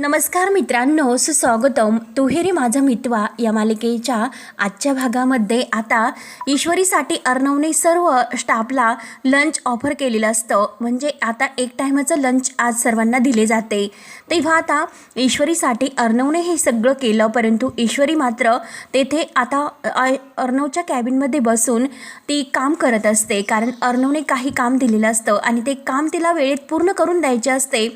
नमस्कार मित्रांनो सुस्वागतम. तुहेरी माझा मितवा या मालिकेच्या आजच्या भागामध्ये आता ईश्वरीसाठी अर्णवने सर्व स्टाफला लंच ऑफर केलेलं असतं. म्हणजे आता एक टायमाचं लंच आज सर्वांना दिले जाते. तेव्हा आता ईश्वरीसाठी अर्णवने हे सगळं केलं परंतु ईश्वरी मात्र तेथे आता अर्णवच्या कॅबिनमध्ये बसून ती काम करत असते. कारण अर्णवने काही काम दिलेलं असतं आणि ते काम तिला वेळेत पूर्ण करून द्यायचे असते.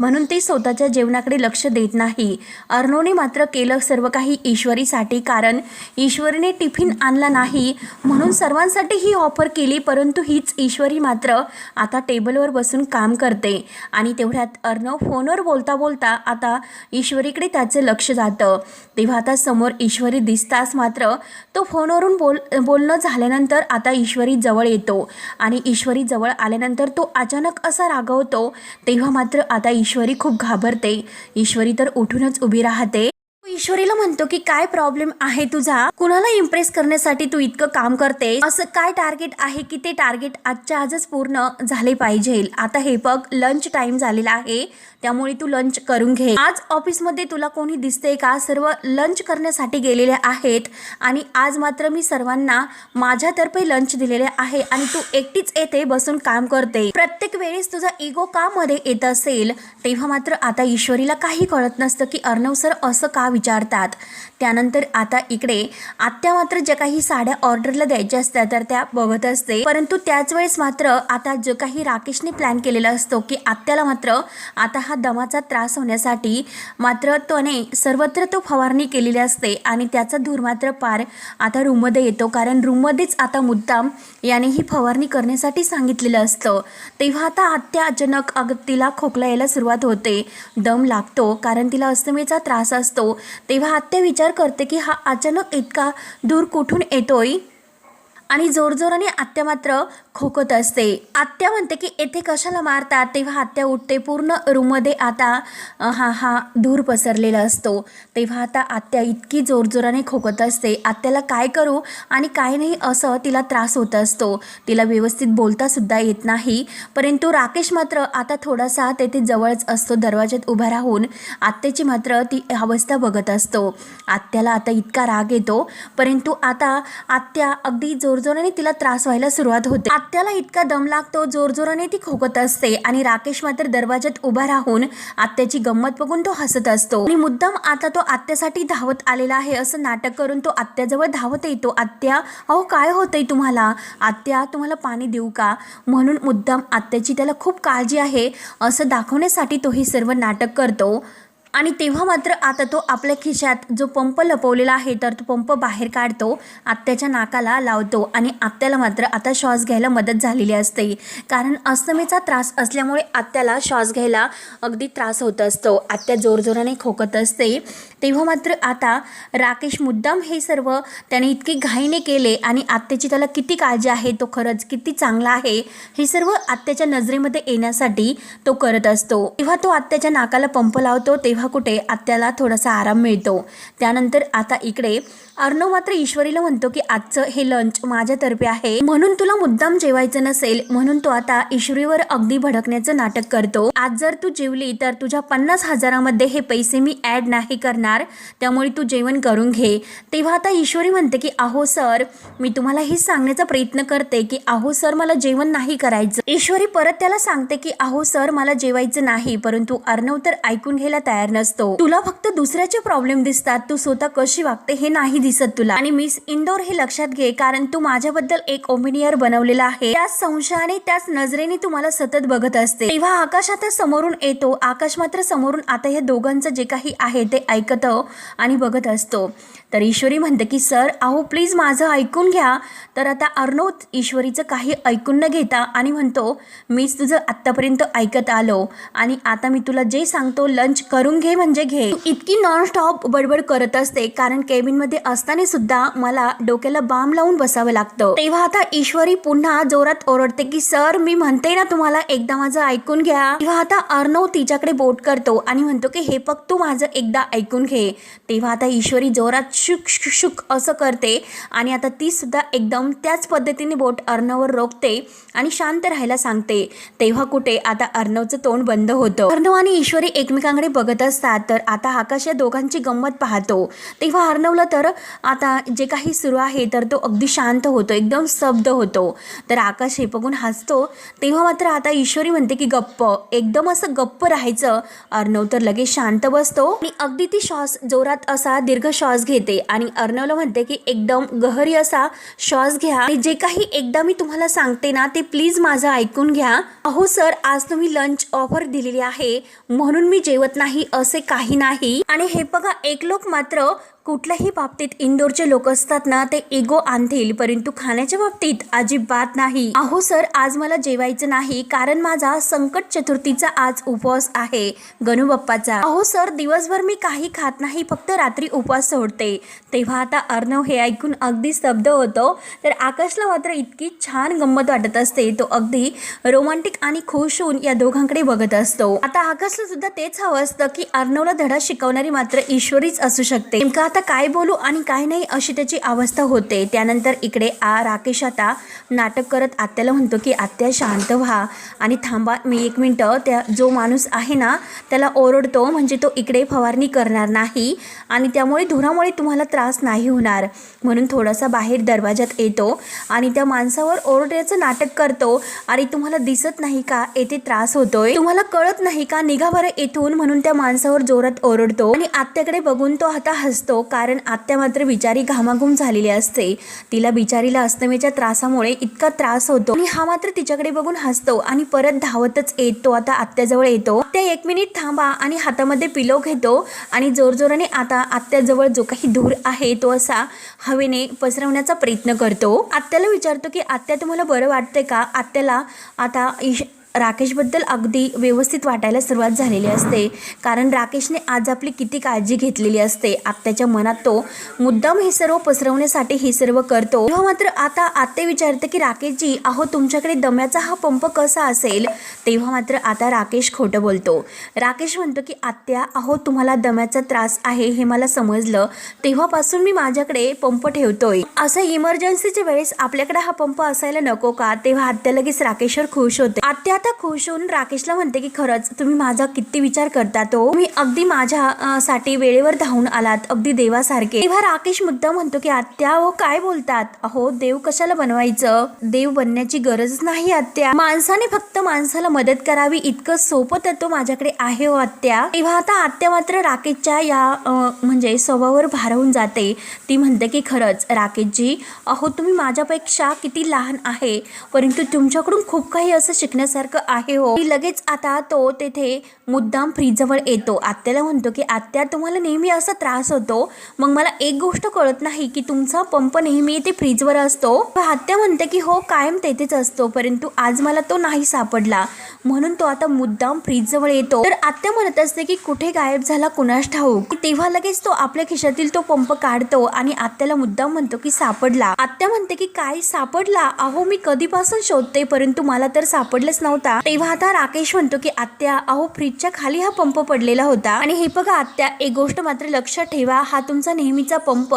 म्हणून ती स्वतःच्या जेवणाकडे लक्ष देत नाही. अर्णवने मात्र केलं सर्व काही ईश्वरीसाठी कारण ईश्वरीने टिफिन आणला नाही म्हणून सर्वांसाठी ही ऑफर केली परंतु हीच ईश्वरी मात्र आता टेबलवर बसून काम करते. आणि तेवढ्यात अर्णव फोनवर बोलता बोलता आता ईश्वरीकडे त्याचं लक्ष जातं. तेव्हा आता समोर ईश्वरी दिसताच मात्र तो फोनवरून बोल बोलणं झाल्यानंतर आता ईश्वरी जवळ येतो. आणि ईश्वरी जवळ आल्यानंतर तो अचानक असा रागवतो तेव्हा मात्र आता ईश्वरी ईश्वरी खूप घाबरते. ईश्वरी तर उठूनच उभी राहते. ईश्वरीला म्हणतो की काय प्रॉब्लेम आहे तुझा? कुणाला इम्प्रेस करण्यासाठी तू इतकं काम करते असं काय टार्गेट आहे की ते टार्गेट आजच्या आजच पूर्ण झाले पाहिजे? आता हे बघ लंच टाइम झालेला आहे. त्यामुळे तू लंच करून घे. आज ऑफिसमध्ये तुला कोणी दिसते का? सर्व लंच करण्यासाठी गेलेले आहेत आणि आज मात्र मी सर्वांना माझ्यातर्फे लंच दिलेले आहे आणि तू एकटीच येते बसून काम करते. प्रत्येक वेळेस तुझा इगो का मध्ये येत असेल? तेव्हा मात्र आता ईश्वरीला काही कळत नसतं की अर्णव सर असं का विचारतात. त्यानंतर आता इकडे आत्या मात्र ज्या काही साड्या ऑर्डरला द्यायच्या असतात तर त्या बघत असते. परंतु त्याच वेळेस मात्र आता जो काही राकेशने प्लॅन केलेला असतो की आत्याला मात्र आता हा दमाचा त्रास होण्यासाठी मात्र त्याने सर्वत्र तो फवारणी केलेली असते आणि त्याचा धूर मात्र पार आता रूममध्ये येतो. कारण रूममध्येच आता मुद्दाम याने ही फवारणी करण्यासाठी सांगितलेलं असतं. तेव्हा आता आत्या अचानक अग तिला खोकला यायला सुरुवात होते. दम लागतो कारण तिला अस्थमेचा त्रास असतो. तेव्हा आत्या विचार करते की हा अचानक इतका दूर कुठून येतोय? आणि जोरजोराने आत्या मात्र खोकत असते. आत्या म्हणते की येथे कशाला मारतात? तेव्हा आत्या उठते पूर्ण रूममध्ये आता हा हा धूर पसरलेला असतो. तेव्हा आता आत्या इतकी जोरजोराने खोकत असते. आत्याला काय करू? आणि काय नाही असं तिला त्रास होत असतो. तिला व्यवस्थित बोलतासुद्धा येत नाही. परंतु राकेश मात्र आता थोडासा तेथे जवळच असतो दरवाज्यात उभा राहून. आत्याची मात्र ती अवस्था बघत असतो. आत्याला आता इतका राग येतो. परंतु आता आत्या अगदी जोर जोरजोराने तिला त्रास व्हायला सुरुवात होते. आत्याला इतका दम लागतो जोरजोराने ती खोकत असते आणि राकेश मात्र दरवाज्यात उभा राहून आत्याची गंमत बघून तो हसत असतो. आणि मुद्दाम आता तो आत्यासाठी धावत आलेला आहे असं नाटक करून तो आत्याजवळ धावत येतो. आत्या अहो काय होतंय तुम्हाला? आत्या तुम्हाला पाणी देऊ का? म्हणून मुद्दाम आत्याची त्याला खूप काळजी आहे असं दाखवण्यासाठी तो हे सर्व नाटक करतो. आणि तेव्हा मात्र आता तो आपल्या खिशात जो पंप लपवलेला आहे तर तो पंप बाहेर काढतो आत्याच्या नाकाला लावतो आणि आत्याला मात्र आता श्वास घ्यायला मदत झालेली असते. कारण अस्तमेचा त्रास असल्यामुळे आत्याला श्वास घ्यायला अगदी त्रास होत असतो. आत्या जोरजोराने खोकत असते. तेव्हा मात्र आता राकेश मुद्दाम हे सर्व त्याने इतके घाईने केले आणि आत्याची त्याला किती काळजी आहे तो खरंच किती चांगला आहे हे सर्व आत्याच्या नजरेमध्ये येण्यासाठी तो करत असतो. तेव्हा तो आत्याच्या नाकाला पंप लावतो तेव्हा कुठे आत्याला थोडासा आराम मिळतो. त्यानंतर आता इकडे अर्णव मात्र ईश्वरीला म्हणतो की आजचं हे लंच माझ्यातर्फे आहे. म्हणून तुला मुद्दाम जेवायचं नसेल म्हणून तो आता ईश्वरीवर अगदी भडकण्याचं नाटक करतो. आज जर तू जेवली तर तुझ्या पन्नास हजारामध्ये हे पैसे मी ऍड नाही करणार. त्यामुळे तू जेवण करून घे. तेव्हा आता ईश्वरी म्हणते की अहो सर मी तुम्हाला हेच सांगण्याचा प्रयत्न करते की अहो सर मला जेवण नाही करायचं. ईश्वरी परत त्याला सांगते की अहो सर मला जेवायचं नाही परंतु अर्णव तर ऐकून घ्यायला तयार नसतो. तुला फक्त दुसऱ्याचे प्रॉब्लेम दिसतात. तू स्वतः कशी वागते हे नाही दिसत तुला. आणि मिस इंदोर हे लक्षात घे कारण तू माझ्याबद्दल एक ओमिनियर बनवलेला आहे. त्याच संशयाने त्याच नजरेने तुम्हाला सतत बघत असते. तेव्हा आकाश आता समोरून येतो. आकाश मात्र समोरून आता या दोघांचं जे काही आहे ते ऐकत आणि बघत असतो. तर ईश्वरी म्हणते की सर अहो प्लीज माझं ऐकून घ्या. तर आता अर्णव ईश्वरीचं काही ऐकून न घेता आणि म्हणतो मीच तुझं आत्तापर्यंत ऐकत आलो. आणि आता मी तुला जे सांगतो लंच करून घे म्हणजे घे. इतकी नॉन स्टॉप बडबड करत असते कारण केबिनमध्ये असताना सुद्धा मला डोक्याला बाम लावून बसावं लागतं. तेव्हा आता ईश्वरी पुन्हा जोरात ओरडते की सर मी म्हणते ना तुम्हाला एकदा माझं ऐकून घ्या. तेव्हा आता अर्णव तिच्याकडे बोट करतो आणि म्हणतो की हे पग तू माझं एकदा ऐकून घे. तेव्हा आता ईश्वरी जोरात शुक शुक असं करते आणि आता ती सुद्धा एकदम त्याच पद्धतीने बोट अर्णववर रोखते आणि शांत राहायला सांगते. तेव्हा कुठे आता अर्णवचं तोंड बंद होतं. अर्णव आणि ईश्वरी एकमेकांकडे बघत असतात तर आता आकाश या दोघांची गंमत पाहतो. तेव्हा अर्णवला तर आता जे काही सुरू आहे तर तो अगदी शांत होतो एकदम स्तब्ध होतो. तर आकाश हे बघून हसतो. तेव्हा मात्र आता ईश्वरी म्हणते की गप्प. एकदम असं गप्प राहायचं. अर्णव तर लगेच शांत बसतो. आणि अगदी ती श्वास जोरात असा दीर्घ श्वास घेते. आणि अर्णवला म्हणते की एकदम गहरी असा श्वास घ्या. आणि जे काही एकदा मी तुम्हाला सांगते ना ते प्लीज माझं ऐकून घ्या. अहो सर आज तुम्ही लंच ऑफर दिलेली आहे. म्हणून मी जेवत नाही असे काही नाही. आणि हे बघा एक लोक मात्र कुठल्याही बाबतीत इंदोरचे लोक असतात ना ते इगो आणतील. परंतु खाण्याच्या बाबतीत अजिबात नाही. अहो सर आज मला जेवायचं नाही कारण माझा संकट चतुर्थीचा आज उपवास आहे गणू बाप्पाचा. अहो सर दिवसभर मी काही खात नाही फक्त रात्री उपवास सोडते. तेव्हा आता अर्णव हे ऐकून अगदी स्तब्ध होतो. तर आकाशला मात्र इतकी छान गंमत वाटत असते. तो अगदी रोमांटिक आणि खुश होऊन या दोघांकडे बघत असतो. आता आकाशला सुद्धा तेच हवं असतं की अर्णवला धडा शिकवणारी मात्र ईश्वरीच असू शकते. नेमका आता काय बोलू आणि काय नाही अशी त्याची अवस्था होते. त्यानंतर इकडे आ राकेश आता नाटक करत आत्याला म्हणतो की आत्या शांत व्हा आणि थांबा मी एक मिनटं. त्या जो माणूस आहे ना त्याला ओरडतो म्हणजे तो इकडे फवारणी करणार नाही आणि त्यामुळे धुरामुळे तुम्हाला त्रास नाही होणार. म्हणून थोडासा बाहेर दरवाजात येतो आणि त्या माणसावर ओरडण्याचं नाटक करतो. आणि तुम्हाला दिसत नाही का? येथे त्रास होतोय. तुम्हाला कळत नाही का? निघा बरं येथून म्हणून त्या माणसावर जोरात ओरडतो आणि आत्याकडे बघून तो आता हसतो. कारण आत्या मात्र बिचारी घामाघूम झालेली असते. तिला बिचारीला अस्तमेच्या त्रासामुळे इतका त्रास होतो. आणि हा मात्र तिच्याकडे बघून हसतो आणि परत धावतच येतो. आता आत्याजवळ येतो. त्या एक मिनिट थांबा आणि हातामध्ये पिलो घेतो आणि जोरजोराने आता आत्याजवळ जो काही धूर आहे तो असा हवेने पसरवण्याचा प्रयत्न करतो. आत्याला विचारतो की आत्या तुम्हाला बरं वाटतंय का? आत्याला आता इश राकेशबद्दल अगदी व्यवस्थित वाटायला सुरुवात झालेली असते. कारण राकेशने आज आपली किती काळजी घेतलेली असते. आत्याच्या मनात तो मुद्दाम हे सर्व पसरवण्यासाठी हे सर्व करतो. तेव्हा मात्र आता आत्या विचारते की राकेशजी अहो तुमच्याकडे दम्याचा हा पंप कसा असेल? तेव्हा मात्र आता राकेश खोटं बोलतो. राकेश म्हणतो की आत्या अहो तुम्हाला दम्याचा त्रास आहे हे मला समजलं. तेव्हापासून मी माझ्याकडे पंप ठेवतोय. असं इमर्जन्सीच्या वेळेस आपल्याकडे हा पंप असायला नको का? तेव्हा आत्या लगेच राकेशवर खुश होते. आत्या आता खुश होऊन राकेशला म्हणते की खरंच तुम्ही माझा किती विचार करता तो. मी अगदी माझ्या साठी वेळेवर धावून आलात अगदी देवासारखे. तेव्हा राकेश मुद्दा म्हणतो की आत्या हो काय बोलतात? अहो देव कशाला बनवायचं? देव बनण्याची गरज नाही आत्या. माणसाने फक्त माणसाला मदत करावी इतकं सोपं तत्व माझ्याकडे आहे हो आत्या. तेव्हा आता आत्या मात्र राकेशच्या या म्हणजे स्वभावावर भारावून जाते. ती म्हणते की खरंच राकेशजी अहो तुम्ही माझ्यापेक्षा किती लहान आहे. परंतु तुमच्याकडून खूप काही असं शिकण्यासारखं आहे हो. लगेच आता तो तेथे मुद्दाम फ्रीजवळ येतो. आत्याला म्हणतो की आत्या तुम्हाला नेहमी असा त्रास होतो. मग मला एक गोष्ट कळत नाही की तुमचा पंप नेहमी ते फ्रीजवर असतो. आत्या म्हणते की हो कायम तेथेच असतो परंतु आज मला तो नाही सापडला. म्हणून तो आता मुद्दाम फ्रीजजवळ येतो. तर आत्या म्हणत असते की कुठे गायब झाला कुणास ठाऊक? तेव्हा लगेच तो आपल्या खिशातील तो पंप काढतो आणि आत्याला मुद्दाम म्हणतो की सापडला. आत्या म्हणते की काय सापडला? अहो मी कधीपासून शोधते परंतु मला तर सापडलंच नव्हतं. तेव्हा आता राकेश म्हणतो की आत्या अहो फ्रीजच्या खाली हा पंप पडलेला होता. आणि हे बघा आत्या एक गोष्ट मात्र लक्षात ठेवा हा तुमचा नेहमीचा पंप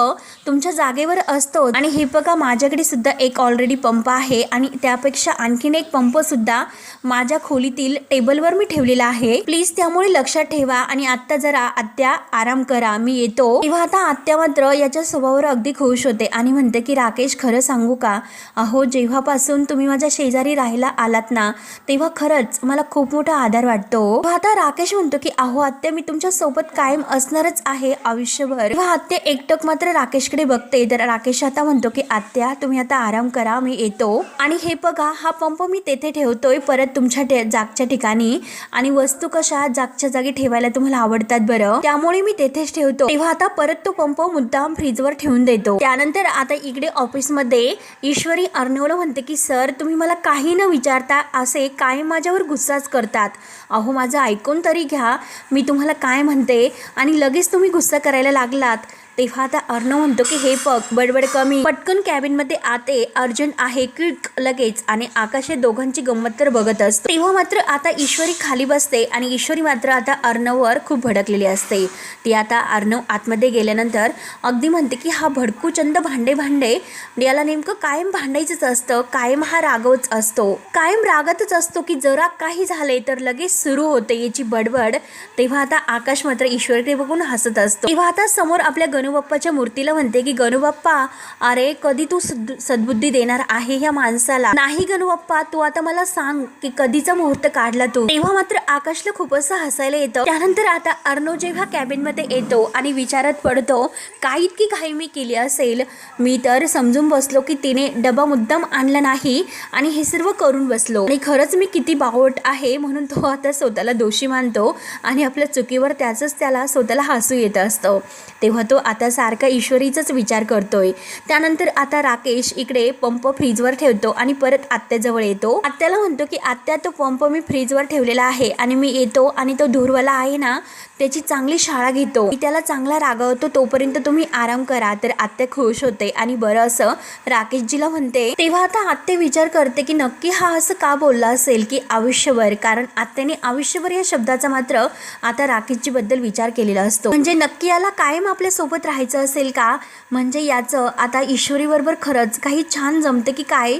तुमच्या जागेवर असतो आणि हे बघा माझ्याकडे सुद्धा एक ऑलरेडी पंप आहे आणि त्यापेक्षा आणखीन एक पंप सुद्धा माझ्या खोलीतील टेबलवर मी ठेवलेला आहे. प्लीज त्यामुळे लक्षात ठेवा आणि आत्ता जरा आत्या आराम करा मी येतो. तेव्हा आता आत्या मात्र याच्या स्वभावावर अगदी खुश होते आणि म्हणते की राकेश खरं सांगू का? अहो जेव्हापासून तुम्ही माझ्या शेजारी राहायला आलात ना तेव्हा खरंच मला खूप मोठा आधार वाटतो. आता राकेश म्हणतो की अहो आत्या मी तुमच्यासोबत कायम असणारच आहे आयुष्यभर. तेव्हा आत्या एकटक मात्र राकेशकडे बघते. तर राकेश आता म्हणतो की आत्या तुम्ही आता आराम करा मी येतो. आणि हे बघा हा पंप मी तेथे ठेवतोय परत तुमच्या जागच्या ठिकाणी. आणि वस्तू कशा जागच्या जागी ठेवायला तुम्हाला आवडतात बरं त्यामुळे मी तेथेच ठेवतो. तेव्हा आता परत तो पंप मुद्दाम फ्रीजवर ठेवून देतो. त्यानंतर आता इकडे ऑफिसमध्ये ईश्वरी अर्णवला म्हणते की सर तुम्ही मला काही न विचारता असे कायम माझ्यावर गुस्साच करतात? अहो माझं ऐकून तरी घ्या. मी तुम्हाला काय म्हणते? आणि लगेच तुम्ही गुस्सा करायला लागलात. तेव्हा आता अर्णव म्हणतो की हे बघ बडबड कमी. पटकन कॅबिनमध्ये आते अर्जंट आहे क्विक लगेच. आणि आकाश हे दोघांची गंमत तर बघत असतो. तेव्हा मात्र आता ईश्वरी खाली बसते आणि ईश्वरी मात्र आता अर्णववर खूप भडकलेली असते. ती आता अर्णव आतमध्ये गेल्यानंतर अगदी म्हणते की हा भडकूचंद भांडे भांडे. याला नेमकं कायम भांडायचंच असतं कायम हा रागवच असतो. कायम रागातच असतो की जरा काही झाले तर लगेच सुरू होते याची बडबड. तेव्हा आता आकाश मात्र ईश्वरीकडे बघून हसत असतो. तेव्हा आता समोर आपल्या गणूबाप्पाच्या मूर्तीला म्हणते की गणूबाप्पा अरे कधी तू सद- सद्बुद्धी देणार आहे ह्या माणसाला? नाही गणूबाप्पा तू आता मला सांग की कधीचा मुहूर्त काढला तू? तेव्हा मात्र आकाशला खूपच हसायला येतं. त्यानंतर आता अर्णव जेव्हा कॅबिनमध्ये येतो आणि विचारात पडतो काय इतकी घाई मी केली असेल? मी तर समजून बसलो की तिने डबा मुद्दाम आणला नाही आणि हे सर्व करून बसलो. आणि खरंच मी किती बावट आहे म्हणून तो आता स्वतःला दोषी मानतो आणि आपल्या चुकीवर त्याचंच त्याला स्वतःला हसू येत असतं. तेव्हा तो आता सारखा ईश्वरीचाच विचार करतोय. त्यानंतर आता राकेश इकडे पंप फ्रीजवर ठेवतो आणि परत आत्याजवळ येतो. आत्याला म्हणतो की आत्या तो पंप मी फ्रीजवर ठेवलेला आहे आणि मी येतो आणि तो धुरवाला आहे ना त्याची चांगली शाळा घेतो. मी त्याला चांगला रागवतो तोपर्यंत तुम्ही आराम करा. तर आत्या खुश होते आणि बरं असं राकेशजीला म्हणते तेव्हा आता आत्या विचार करते की नक्की हा असं का बोलला असेल की आयुष्यभर? कारण आत्याने आयुष्यभर या शब्दाचा मात्र आता राकेशजी बद्दल विचार केलेला असतो. म्हणजे नक्की याला कायम आपल्या सोबत राहायचं असेल का? म्हणजे याचं आता ईश्वरीबरोबर खरंच काही छान जमतं की काय?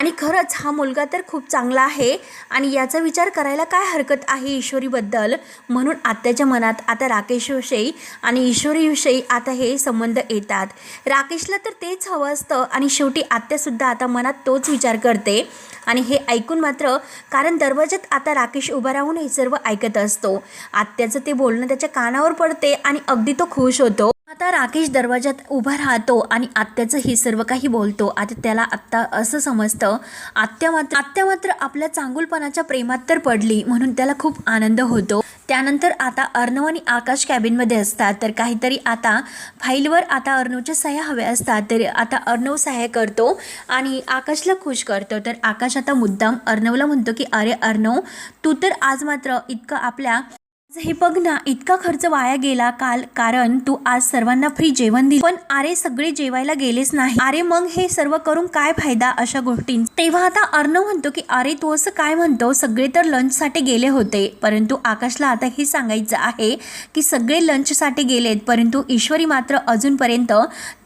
आणि खरंच हा मुलगा तर खूप चांगला आहे. आणि याचा विचार करायला काय हरकत आहे ईश्वरीबद्दल? म्हणून आत्याच्या मनात आता राकेशविषयी आणि ईश्वरीविषयी आता हे संबंध येतात. राकेशला तर तेच हवं असतं आणि शेवटी आत्यासुद्धा आता मनात तोच विचार करते. आणि हे ऐकून मात्र कारण दरवाजात आता राकेश उभा राहून हे सर्व ऐकत असतो. आत्याचं ते बोलणं त्याच्या कानावर पडते आणि अगदी तो खुश होतो. आता राकेश दरवाजात उभा राहतो आणि आत्याचं हे सर्व काही बोलतो. आता त्याला आत्ता असं समजतं आत्या मात्र आत्या मात्र आपल्या चांगुलपणाच्या प्रेमात तर पडली म्हणून त्याला खूप आनंद होतो. त्यानंतर आता अर्णव आणि आकाश कॅबिनमध्ये असतात. तर काहीतरी आता फाईलवर आता अर्णवच्या सह्या हव्या असतात. तर आता अर्णव सह्या करतो आणि आकाशला खुश करतो. तर आकाश आता मुद्दाम अर्णवला म्हणतो की अरे अर्णव तू तर आज मात्र इतकं आपल्या हे बघ ना इतका खर्च वाया गेला काल कारण तू आज सर्वांना फ्री जेवण दिलं. पण अरे सगळे जेवायला गेलेच नाही. अरे मग हे सर्व करून काय फायदा अशा गोष्टी? तेव्हा आता अर्णव म्हणतो की अरे तू असं काय म्हणतो? सगळे तर लंचसाठी गेले होते. परंतु आकाशला आता हे सांगायचं आहे की सगळे लंचसाठी गेलेत. परंतु ईश्वरी मात्र अजूनपर्यंत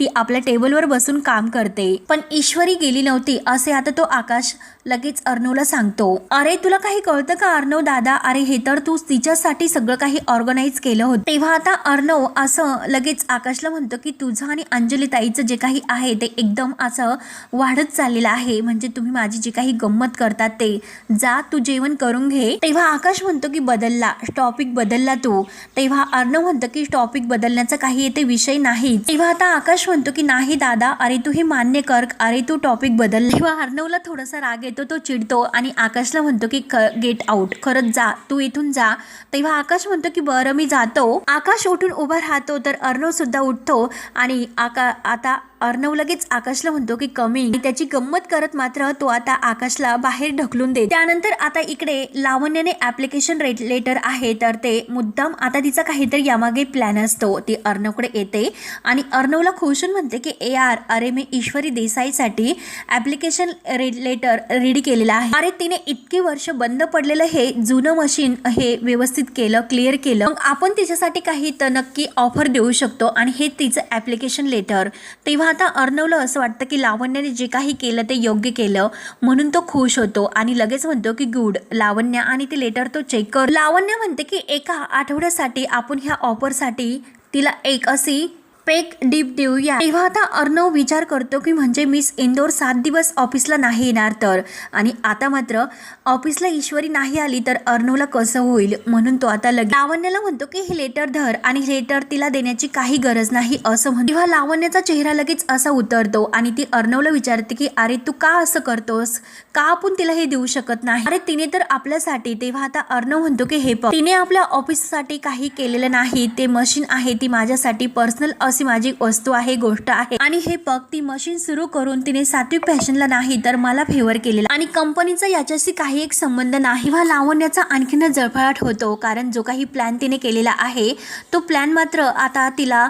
ती आपल्या टेबलवर बसून काम करते. पण ईश्वरी गेली नव्हती. असे आता तो आकाश लगेच अर्णवला सांगतो अरे तुला काही कळतं का अर्णव दादा? अरे हे तर तू तिच्यासाठी सगळं काही ऑर्गनाईज केलं होतं. तेव्हा आता अर्णव असं लगेच आकाशला म्हणतो की तुझं आणि अंजली ताईचं जे काही आहे ते एकदम असं वाढत चाललेलं आहे. म्हणजे तुम्ही माझी जी काही गंमत करतात ते जा तू जेवण करून घे. तेव्हा आकाश म्हणतो की बदलला टॉपिक बदलला तू. तेव्हा अर्णव म्हणतो की टॉपिक बदलण्याचा काही येते विषय नाही तेव्हा आता आकाश म्हणतो की नाही दादा अरे तू हे मान्य कर. अरे तू टॉपिक बदल तेव्हा अर्णवला थोडासा राग येतो तो चिडतो आणि आकाशला म्हणतो की गेट आउट खरंच जा. तू इथून जा. तेव्हा आकाश म्हणतो की बरं मी जातो. आकाश उठून उभा राहतो तर अर्णव सुद्धा उठतो आणि आका आता अर्णव लगेच आकाशला म्हणतो की कमी. त्याची गंमत करत मात्र तो आता आकाशला बाहेर ढकलून दे त्यानंतर आता इकडे लावण्याने ऍप्लिकेशन लेटर आहे तर ते मुद्दाम आता तिचा काहीतरी यामागे प्लॅन असतो. ती अर्णवकडे येते आणि अर्णवला खुशून म्हणते की ए आर अरे मी ईश्वरी देसाईसाठी ऍप्लिकेशन लेटर रेडी केलेला आहे. अरे तिने इतकी वर्ष बंद पडलेलं हे जुनं मशीन हे व्यवस्थित केलं क्लिअर केलं. मग आपण तिच्यासाठी काही तर नक्की ऑफर देऊ शकतो आणि हे तिचं ऍप्लिकेशन लेटर तेव्हा आता अर्णवलं असं वाटतं की लावण्याने जे काही केलं ते योग्य केलं. म्हणून तो खुश होतो आणि लगेच म्हणतो की गुड लावण्य आणि ते लेटर तो चेक कर. लावण्य म्हणते की एका आठवड्यासाठी आपण ह्या ऑफरसाठी तिला एक अशी पेक डीप देऊया. तेव्हा आता अर्णव विचार करतो की म्हणजे मिस इंदोर सात दिवस ऑफिसला नाही येणार तर? आणि आता मात्र ऑफिसला ईश्वरी नाही आली तर अर्णवला कसं होईल? म्हणून तो आता लगे लावण्याला म्हणतो की हे लेटर धर आणि लेटर तिला देण्याची काही गरज नाही असं म्हणतो. तेव्हा लावण्याचा चेहरा लगेच असा उतरतो आणि ती अर्णवला विचारते की अरे तू का असं करतोस? का आपण तिला हे देऊ शकत नाही? अरे तिने तर आपल्यासाठी. तेव्हा आता अर्णव म्हणतो की हे तिने आपल्या ऑफिससाठी काही केलेलं नाही. ते मशीन आहे ती माझ्यासाठी पर्सनल अस माझी वस्तू आहे गोष्ट आहे. आणि हे बघ ती मशीन सुरू करून तिने सात्विक फॅशनला नाही तर मला फेवर केलेला. आणि कंपनीचा याच्याशी काही एक संबंध नाही. व लावण्याचा आणखीन जळफळाट होतो. कारण जो काही प्लॅन तिने केलेला आहे तो प्लॅन मात्र आता तिला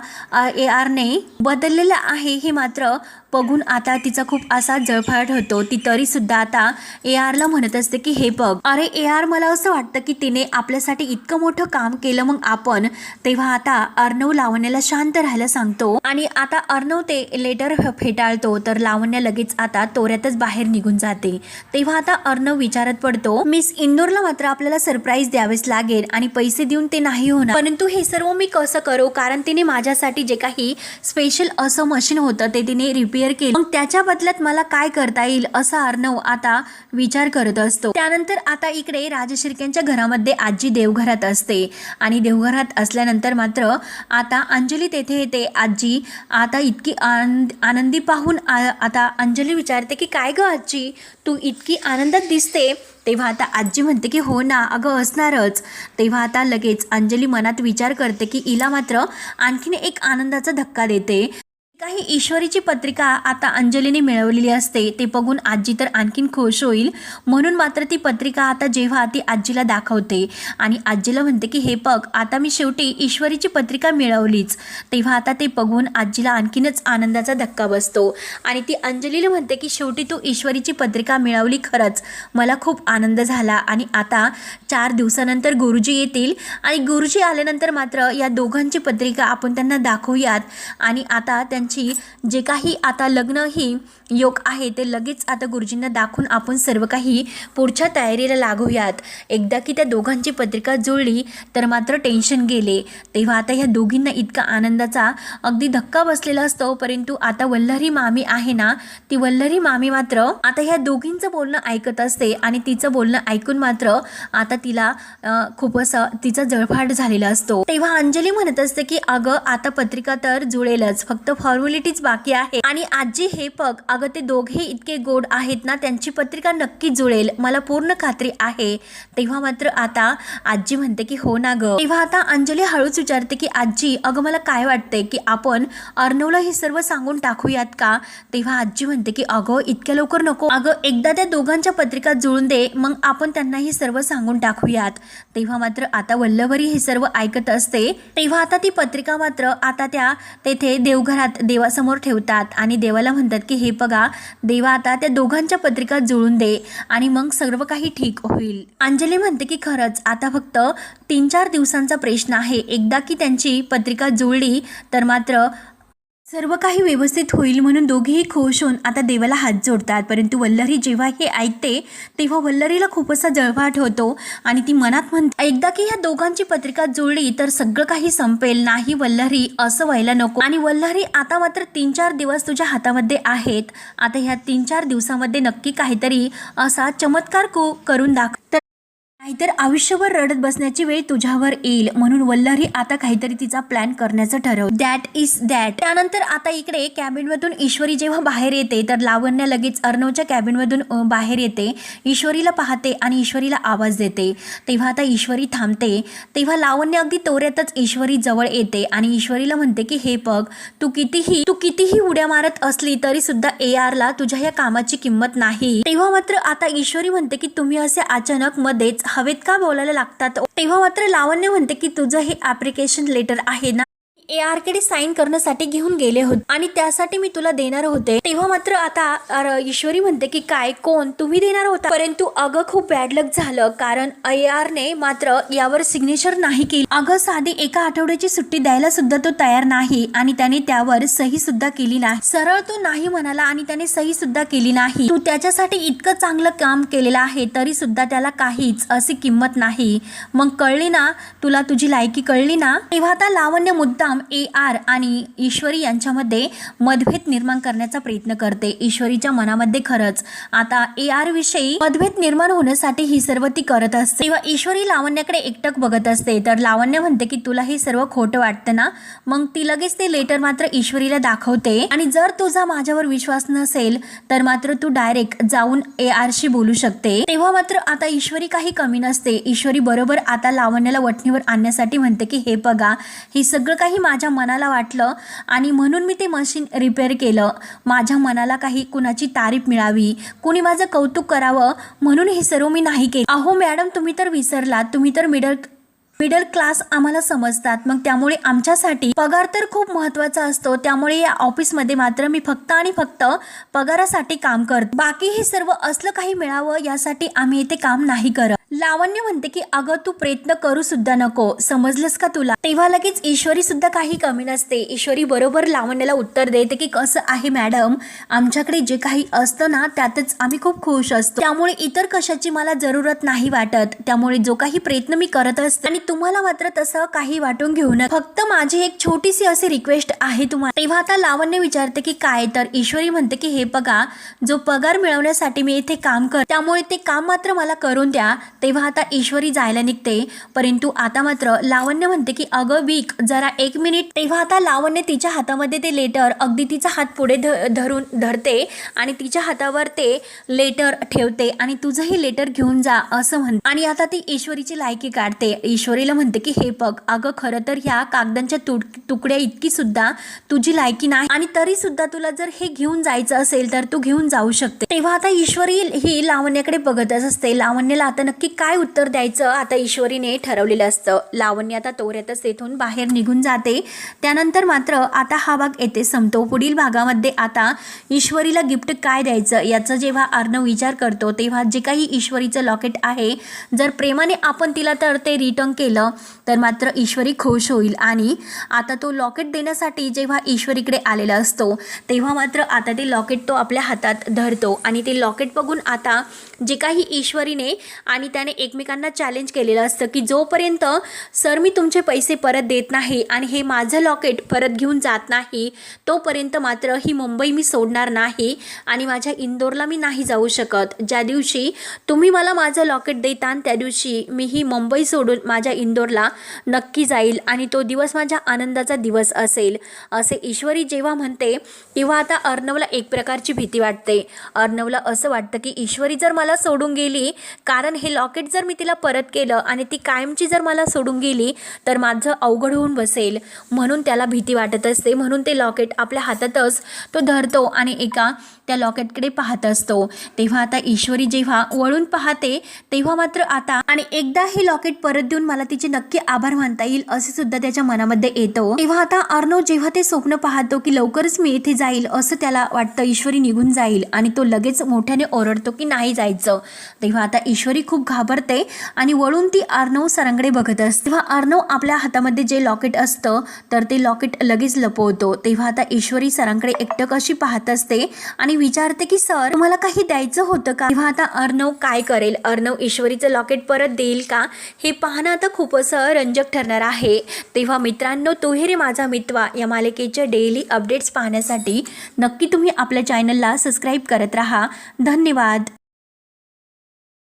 ए आरने बदललेला आहे. हे मात्र बघून आता तिचा खूप असा जळफळाट होतो. ती तरी सुद्धा आता ए आरला म्हणत असते की हे बघ अरे ए आर मला असं वाटतं की तिने आपल्यासाठी इतकं मोठं काम केलं मग आपण तेव्हा आता अर्णव लावण्याला शांत राहायला सांगतो. आणि आता अर्णव ते लेटर फेटाळतो तर लावण्या लगेच आता तोऱ्यातच बाहेर निघून जाते. तेव्हा आता अर्णव विचारत पडतो मिस इंदोरला मात्र आपल्याला सरप्राईज द्यावेच लागेल आणि पैसे देऊन ते नाही होणार. परंतु हे सर्व मी कसं करू? कारण तिने माझ्यासाठी जे काही स्पेशल असं मशीन होतं ते तिने रिपेअर केली. मग त्याच्या बदल्यात मला काय करता येईल असा अर्णव आता विचार करत असतो. त्यानंतर आता इकडे राजशिर्क्यांच्या घरामध्ये आजी देवघरात असते. आणि देवघरात असल्यानंतर मात्र आता अंजली तेथे येते. आजी आता इतकी आनंद आनंदी पाहून आ- आता अंजली विचारते की काय गं आजी? तू इतकी आनंदात दिसते. तेव्हा आता आजी म्हणते की हो ना अगं असणारच. तेव्हा आता लगेच अंजली मनात विचार करते की हिला मात्र आणखीन एक आनंदाचा धक्का देते. काही ईश्वरीची पत्रिका आता अंजलीने मिळवलेली असते ते बघून आजी तर आणखीन खुश होईल. म्हणून मात्र ती पत्रिका आता जेव्हा ती आजीला दाखवते आणि आजीला म्हणते की हे बघ आता मी शेवटी ईश्वरीची पत्रिका मिळवलीच. तेव्हा आता ते बघून आजीला आणखीनच आनंदाचा धक्का बसतो आणि ती अंजलीला म्हणते की शेवटी तू ईश्वरीची पत्रिका मिळवली खरंच. मला खूप आनंद झाला आणि आता चार दिवसानंतर गुरुजी येतील आणि गुरुजी आल्यानंतर मात्र या दोघांची पत्रिका आपण त्यांना दाखवूयात आणि आता यांची जे काही आता लग्न ही योग आहे ते लगेच आता गुरुजींना दाखवून आपण सर्व काही पुढच्या तयारीला लागूयात. एकदा की त्या दोघांची पत्रिका जुळली तर मात्र टेन्शन गेले. तेव्हा आता ह्या दोघींना इतका आनंदाचा अगदी धक्का बसलेला असतो परंतु आता वल्लरी मामी आहे ना ती वल्लरी मामी मात्र आता ह्या दोघींचं बोलणं ऐकत असते आणि तिचं बोलणं ऐकून मात्र आता तिला खूप असं तिचा जळफाट झालेला असतो. तेव्हा अंजली म्हणत असते की अगं आता पत्रिका तर जुळेलच फक्त फॉर्मॅलिटीज बाकी आहे. आणि आजी हे बघ अगं ते दोघे इतके गोड आहेत ना त्यांची पत्रिका नक्की जुळेल. मला पूर्ण खात्री आहे. तेव्हा मात्र आता आजी म्हणते की हो ना ग. तेव्हा आता अंजली हळूच विचारते की आजी अगं मला काय वाटतंय की आपण अर्णवला हे सर्व सांगून टाकूयात का? तेव्हा आजी म्हणते की अगं इतक्या लवकर नको. अगं एकदा त्या दोघांच्या पत्रिका जुळून दे मग आपण त्यांना हे सर्व सांगून टाकूयात. तेव्हा मात्र आता वल्लभरी हे सर्व ऐकत असते. तेव्हा आता ती पत्रिका मात्र आता त्या तेथे देवघरात देवासमोर ठेवतात आणि देवाला म्हणतात की हे बघा देवा आता त्या दोघांच्या पत्रिका जुळून दे आणि मग सर्व काही ठीक होईल. अंजली म्हणते की खरंच आता फक्त तीन चार दिवसांचा प्रश्न आहे. एकदा की त्यांची पत्रिका जुळली तर मात्र सर्व काही व्यवस्थित होईल म्हणून दोघेही खुश होऊन आता देवाला हात जोडतात. परंतु वल्लरी जेव्हा हे ऐकते तेव्हा वल्लरीला खूप असा जळपाट होतो आणि ती मनात म्हणते एकदा की ह्या दोघांची पत्रिका जुळली तर सगळं काही संपेल. नाही वल्लरी असं व्हायला नको. आणि वल्लरी आता मात्र तीन चार दिवस तुझ्या हातामध्ये आहेत. आता ह्या तीन चार दिवसामध्ये नक्की काहीतरी असा चमत्कार करून दाख नाहीतर आयुष्यभर रडत बसण्याची वेळ तुझ्यावर येईल. म्हणून वल्लरी आता काहीतरी तिचा प्लॅन करण्याचं ठरव. दॅट इज दॅट त्यानंतर आता इकडे कॅबिनमधून ईश्वरी जेव्हा बाहेर येते तर लावण्य लगेच अर्णवच्या कॅबिनमधून बाहेर येते. ईश्वरीला पाहते आणि ईश्वरीला आवाज देते. तेव्हा आता ईश्वरी थांबते. तेव्हा लावण्य अगदी तोऱ्यातच ईश्वरी जवळ येते आणि ईश्वरीला म्हणते की हे बघ तू कितीही तू कितीही उड्या मारत असली तरी सुद्धा ए आरला तुझ्या या कामाची किंमत नाही. तेव्हा मात्र आता ईश्वरी म्हणते की तुम्ही असे अचानक मध्येच हवेत का बोलायला लागतात? तेव्हा मात्र लावण्य म्हणते की तुझं हे ॲप्लिकेशन लेटर आहे ना? ए आरकडे साईन करण्यासाठी घेऊन गेले होते. आणि त्यासाठी मी तुला देणार होते. तेव्हा मात्र आता ईश्वरी म्हणते की काय कोण? तुम्ही देणार होता. परंतु अगं खूप बॅड लक झालं कारण ए आर ने मात्र यावर सिग्नेचर नाही केली. अगं साधी एका आठवड्याची सुट्टी द्यायला सुद्धा तो तयार नाही आणि त्याने त्यावर सही सुद्धा केली नाही. सरळ तो नाही म्हणाला आणि त्याने सही सुद्धा केली नाही. तू त्याच्यासाठी इतकं चांगलं काम केलेलं आहे तरी सुद्धा त्याला काहीच अशी किंमत नाही. मग कळली ना? तुला तुझी लायकी कळली ना? तेव्हा आता लावण्य मुद्दाम ए आर आणि ईश्वरी यांच्यामध्ये मतभेद निर्माण करण्याचा प्रयत्न करते. ईश्वरीच्या मनामध्ये खरंच आता ए आर विषयी मतभेद निर्माण होण्यासाठी ही सर्व ती करत असते. तेव्हा ईश्वरी लावण्याकडे एकटक बघत असते. तर लावण्य म्हणते की तुला हे सर्व खोटं वाटतं ना? मग ती लगेच ते लेटर मात्र ईश्वरीला दाखवते. आणि जर तुझा माझ्यावर विश्वास नसेल तर मात्र तू डायरेक्ट जाऊन ए आरशी बोलू शकते. तेव्हा मात्र आता ईश्वरी काही कमी नसते. ईश्वरी बरोबर आता लावण्याला वठणीवर आणण्यासाठी म्हणते की हे बघा हे सगळं काही माझ्या मनाला वाटलं आणि म्हणून मी ते मशीन रिपेअर केलं. माझ्या मनाला काही कुणाची तारीफ मिळावी कुणी माझं कौतुक करावं म्हणून हे सर्व मी नाही केलं. अहो मॅडम तुम्ही तर विसरलात. तुम्ही तर मिडल मिडल क्लास आम्हाला समजतात. मग त्यामुळे आमच्यासाठी पगार तर खूप महत्त्वाचा असतो. त्यामुळे या ऑफिसमध्ये मात्र मी फक्त आणि फक्त पगारासाठी काम करतो. बाकी हे सर्व असलं काही मिळावं यासाठी आम्ही इथे काम नाही करत. लावण्य म्हणते की अगं तू प्रयत्न करू सुद्धा नको. समजलंस का तुला? तेव्हा लगेच ईश्वरी सुद्धा काही कमी नसते. ईश्वरी बरोबर लावण्याला उत्तर देते की कसं आहे मॅडम? आमच्याकडे जे काही असतं ना त्यातच आम्ही खूप खुश असतो. त्यामुळे इतर कशाची मला जरूरत नाही वाटत. त्यामुळे जो काही प्रयत्न मी करत असते आणि तुम्हाला मात्र तसं काही वाटून घेऊ फक्त माझी एक छोटीशी अशी रिक्वेस्ट आहे तुम्हाला तेव्हा आता लावण्य विचारते की काय? तर ईश्वरी म्हणते की हे बघा जो पगार मिळवण्यासाठी मी इथे काम कर त्यामुळे ते काम मात्र मला करून द्या. तेव्हा आता ईश्वरी जायला निघते. परंतु आता मात्र लावण्य म्हणते की अगं वीक जरा एक मिनिट. तेव्हा आता लावण्य तिच्या हातामध्ये ते लेटर अगदी तिचा हात पुढे ध धरून धरते आणि तिच्या हातावर ते लेटर ठेवते आणि तुझंही लेटर घेऊन जा असं म्हण आणि आता ती ईश्वरीची लायकी काढते. ईश्वरीला म्हणते की हे बघ अगं खरं तर ह्या कागदांच्या तुड तुकड्या इतकी सुद्धा तुझी लायकी नाही आणि तरी सुद्धा तुला जर हे घेऊन जायचं असेल तर तू घेऊन जाऊ शकते. तेव्हा आता ईश्वरी ही लावण्याकडे बघतच असते. लावण्याला आता नक्की काय उत्तर द्यायचं? आता ईश्वरीने ठरवलेलं असतं. लावण्य आता तोऱ्यातच तेथून बाहेर निघून जाते. त्यानंतर मात्र आता हा भाग येथे संपतो. पुढील भागामध्ये आता ईश्वरीला गिफ्ट काय द्यायचं? याचा जेव्हा अर्णव विचार करतो तेव्हा जे काही ईश्वरीचं लॉकेट आहे जर प्रेमाने आपण तिला तर ते रिटर्न केलं तर मात्र ईश्वरी खुश होईल. आणि आता तो लॉकेट देण्यासाठी जेव्हा ईश्वरीकडे आलेला असतो तेव्हा मात्र आता ते लॉकेट तो आपल्या हातात धरतो. आणि ते लॉकेट बघून आता जे काही ईश्वरीने आणि त्याने एकमेकांना चॅलेंज केलेलं असतं की जोपर्यंत सर मी तुमचे पैसे परत देत नाही आणि हे माझं लॉकेट परत घेऊन जात नाही तोपर्यंत मात्र ही मुंबई मी सोडणार नाही आणि माझ्या इंदोरला मी नाही जाऊ शकत. ज्या दिवशी तुम्ही मला माझं लॉकेट देतान त्या दिवशी मी ही मुंबई सोडून माझ्या इंदोरला नक्की जाईल आणि तो दिवस माझ्या आनंदाचा दिवस असेल. असे ईश्वरी जेव्हा म्हणते तेव्हा आता अर्णवला एक प्रकारची भीती वाटते. अर्णवला असं वाटतं की ईश्वरी जर मला सोडून गेली. कारण हे लॉकेट जर मी तिला परत केलं आणि ती कायमची जर मला सोडून गेली तर माझं अवघड होऊन बसेल. म्हणून त्याला भीती वाटत असते. म्हणून ते लॉकेट आपल्या हातातच तो धरतो आणि एका त्या लॉकेटकडे पाहत असतो. तेव्हा आता ईश्वरी जेव्हा वळून पाहते तेव्हा मात्र आता आणि एकदा हे लॉकेट परत देऊन मला तिचे नक्की आभार मानता येईल असे सुद्धा त्याच्या मनामध्ये येतो. तेव्हा आता अर्णव जेव्हा ते स्वप्न पाहतो की लवकरच मी येथे जाईल असं त्याला वाटतं ईश्वरी निघून जाईल आणि तो लगेच मोठ्याने ओरडतो की नाही जायचं. तेव्हा आता ईश्वरी खूप घाबरते आणि वळून ती अर्णव सरांकडे बघत असते. तेव्हा अर्णव आपल्या हातामध्ये जे लॉकेट असतं तर ते लॉकेट लगेच लपवतो. तेव्हा आता ईश्वरी सरांकडे एकटक अशी पाहत असते आणि विचारते की सर तुम्हाला काही द्यायचं होतं का? तेव्हा आता अर्णव काय करेल? अर्णव ईश्वरीचं लॉकेट परत देईल का? हे पाहणं आता खूप असं रंजक ठरणार आहे. तेव्हा मित्रांनो तोहेरे माझा मित्वा या मालिकेच्या डेली अपडेट्स पाहण्यासाठी नक्की तुम्ही आपल्या चॅनलला सबस्क्राईब करत राहा. धन्यवाद.